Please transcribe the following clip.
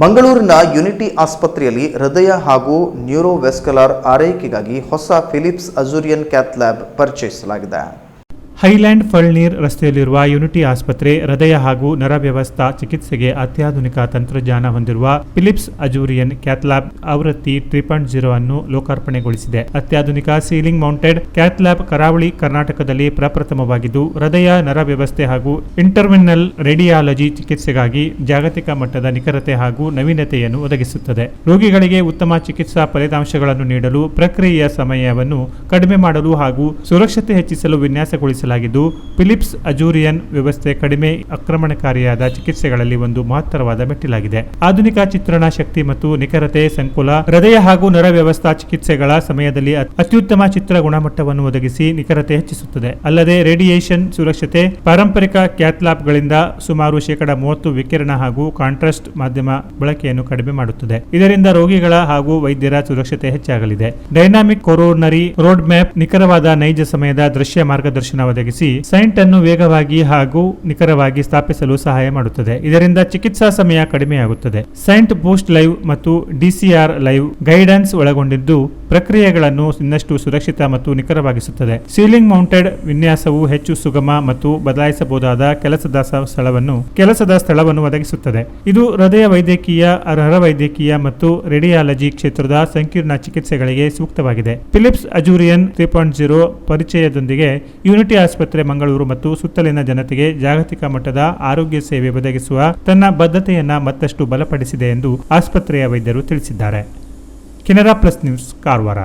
ಮಂಗಳೂರಿನ ಯುನಿಟಿ ಆಸ್ಪತ್ರೆಯಲ್ಲಿ ಹೃದಯ ಹಾಗೂ ನ್ಯೂರೋವೆಸ್ಕಲಾರ್ ಆರೈಕೆಗಾಗಿ ಹೊಸ ಫಿಲಿಪ್ಸ್ ಅಜೂರಿಯನ್ ಕ್ಯಾತ್ ಲ್ಯಾಬ್ ಪರಿಚಯಿಸಲಾಗಿದೆ. ಹೈಲ್ಯಾಂಡ್ ಫಳ್ನೀರ್ ರಸ್ತೆಯಲ್ಲಿರುವ ಯುನಿಟಿ ಆಸ್ಪತ್ರೆ, ಹೃದಯ ಹಾಗೂ ನರ ವ್ಯವಸ್ಥಾ ಚಿಕಿತ್ಸೆಗೆ ಅತ್ಯಾಧುನಿಕ ತಂತ್ರಜ್ಞಾನ ಹೊಂದಿರುವ ಫಿಲಿಪ್ಸ್ ಅಜೂರಿಯನ್ ಕ್ಯಾಥ್ಲ್ಯಾಬ್ ಆವೃತ್ತಿ ತ್ರೀ ಪಾಯಿಂಟ್ ಜೀರೋ ಅನ್ನು ಲೋಕಾರ್ಪಣೆಗೊಳಿಸಿದೆ. ಅತ್ಯಾಧುನಿಕ ಸೀಲಿಂಗ್ ಮೌಂಟೆಡ್ ಕ್ಯಾಥ್ಲ್ಯಾಬ್ ಕರಾವಳಿ ಕರ್ನಾಟಕದಲ್ಲಿ ಪ್ರಪ್ರಥಮವಾಗಿದ್ದು, ಹೃದಯ, ನರ ವ್ಯವಸ್ಥೆ ಹಾಗೂ ಇಂಟರ್ವಿನಲ್ ರೇಡಿಯಾಲಜಿ ಚಿಕಿತ್ಸೆಗಾಗಿ ಜಾಗತಿಕ ಮಟ್ಟದ ನಿಖರತೆ ಹಾಗೂ ನವೀನತೆಯನ್ನು ಒದಗಿಸುತ್ತದೆ. ರೋಗಿಗಳಿಗೆ ಉತ್ತಮ ಚಿಕಿತ್ಸಾ ಫಲಿತಾಂಶಗಳನ್ನು ನೀಡಲು ಪ್ರಕ್ರಿಯೆಯ ಸಮಯವನ್ನು ಕಡಿಮೆ ಮಾಡಲು ಹಾಗೂ ಸುರಕ್ಷತೆ ಹೆಚ್ಚಿಸಲು ವಿನ್ಯಾಸಗೊಳಿಸಲಾಗಿದ್ದು ಫಿಲಿಪ್ಸ್ ಅಜೂರಿಯನ್ ವ್ಯವಸ್ಥೆ ಕಡಿಮೆ ಆಕ್ರಮಣಕಾರಿಯಾದ ಚಿಕಿತ್ಸೆಗಳಲ್ಲಿ ಒಂದು ಮಹತ್ತರವಾದ ಮೆಟ್ಟಿಲಾಗಿದೆ. ಆಧುನಿಕ ಚಿತ್ರಣ ಶಕ್ತಿ ಮತ್ತು ನಿಖರತೆ ಸಂಕುಲ, ಹೃದಯ ಹಾಗೂ ನರ ವ್ಯವಸ್ಥಾ ಚಿಕಿತ್ಸೆಗಳ ಸಮಯದಲ್ಲಿ ಅತ್- ಅತ್ಯುತ್ತಮ ಚಿತ್ರ ಗುಣಮಟ್ಟವನ್ನು ಒದಗಿಸಿ ನಿಖರತೆ ಹೆಚ್ಚಿಸುತ್ತದೆ. ಅಲ್ಲದೆ ರೇಡಿಯೇಷನ್ ಸುರಕ್ಷತೆ, ಪಾರಂಪರಿಕ ಕ್ಯಾಥ್ಲಾಬ್ಗಳಿಂದ ಸುಮಾರು ಶೇಕಡ ಮೂವತ್ತು ವಿಕಿರಣ ಹಾಗೂ ಕಾಂಟ್ರಾಸ್ಟ್ ಮಾಧ್ಯಮ ಬಳಕೆಯನ್ನು ಕಡಿಮೆ ಮಾಡುತ್ತದೆ. ಇದರಿಂದ ರೋಗಿಗಳ ಹಾಗೂ ವೈದ್ಯರ ಸುರಕ್ಷತೆ ಹೆಚ್ಚಾಗಲಿದೆ. ಡೈನಾಮಿಕ್ ಕೊರೋನರಿ ರೋಡ್ ಮ್ಯಾಪ್ ನಿಖರವಾದ ನೈಜ ಸಮಯದ ದೃಶ್ಯ ಮಾರ್ಗದರ್ಶನ ಒದಗಿಸಿ ಸೈಂಟ್ ಅನ್ನು ವೇಗವಾಗಿ ಹಾಗೂ ನಿಖರವಾಗಿ ಸ್ಥಾಪಿಸಲು ಸಹಾಯ ಮಾಡುತ್ತದೆ. ಇದರಿಂದ ಚಿಕಿತ್ಸಾ ಸಮಯ ಕಡಿಮೆಯಾಗುತ್ತದೆ. ಸೈಂಟ್ ಬೂಸ್ಟ್ ಲೈವ್ ಮತ್ತು ಡಿಸಿಆರ್ ಲೈವ್ ಗೈಡೆನ್ಸ್ ಒಳಗೊಂಡಿದ್ದು ಪ್ರಕ್ರಿಯೆಗಳನ್ನು ಇನ್ನಷ್ಟು ಸುರಕ್ಷಿತ ಮತ್ತು ನಿಖರವಾಗಿಸುತ್ತದೆ. ಸೀಲಿಂಗ್ ಮೌಂಟೆಡ್ ವಿನ್ಯಾಸವು ಹೆಚ್ಚು ಸುಗಮ ಮತ್ತು ಬದಲಾಯಿಸಬಹುದಾದ ಕೆಲಸದ ಸ್ಥಳವನ್ನು ಕೆಲಸದ ಸ್ಥಳವನ್ನು ಒದಗಿಸುತ್ತದೆ. ಇದು ಹೃದಯ ವೈದ್ಯಕೀಯ, ಅರ್ಹರ ವೈದ್ಯಕೀಯ ಮತ್ತು ರೇಡಿಯಾಲಜಿ ಕ್ಷೇತ್ರದ ಸಂಕೀರ್ಣ ಚಿಕಿತ್ಸೆಗಳಿಗೆ ಸೂಕ್ತವಾಗಿದೆ. Philips Azurion three point zero ಪರಿಚಯದೊಂದಿಗೆ ಯುನಿಟಿ ಆಸ್ಪತ್ರೆ ಮಂಗಳೂರು ಮತ್ತು ಸುತ್ತಲಿನ ಜನತೆಗೆ ಜಾಗತಿಕ ಮಟ್ಟದ ಆರೋಗ್ಯ ಸೇವೆ ಒದಗಿಸುವ ತನ್ನ ಬದ್ಧತೆಯನ್ನ ಮತ್ತಷ್ಟು ಬಲಪಡಿಸಿದೆ ಎಂದು ಆಸ್ಪತ್ರೆಯ ವೈದ್ಯರು ತಿಳಿಸಿದ್ದಾರೆ. Canara plus news, Karwar.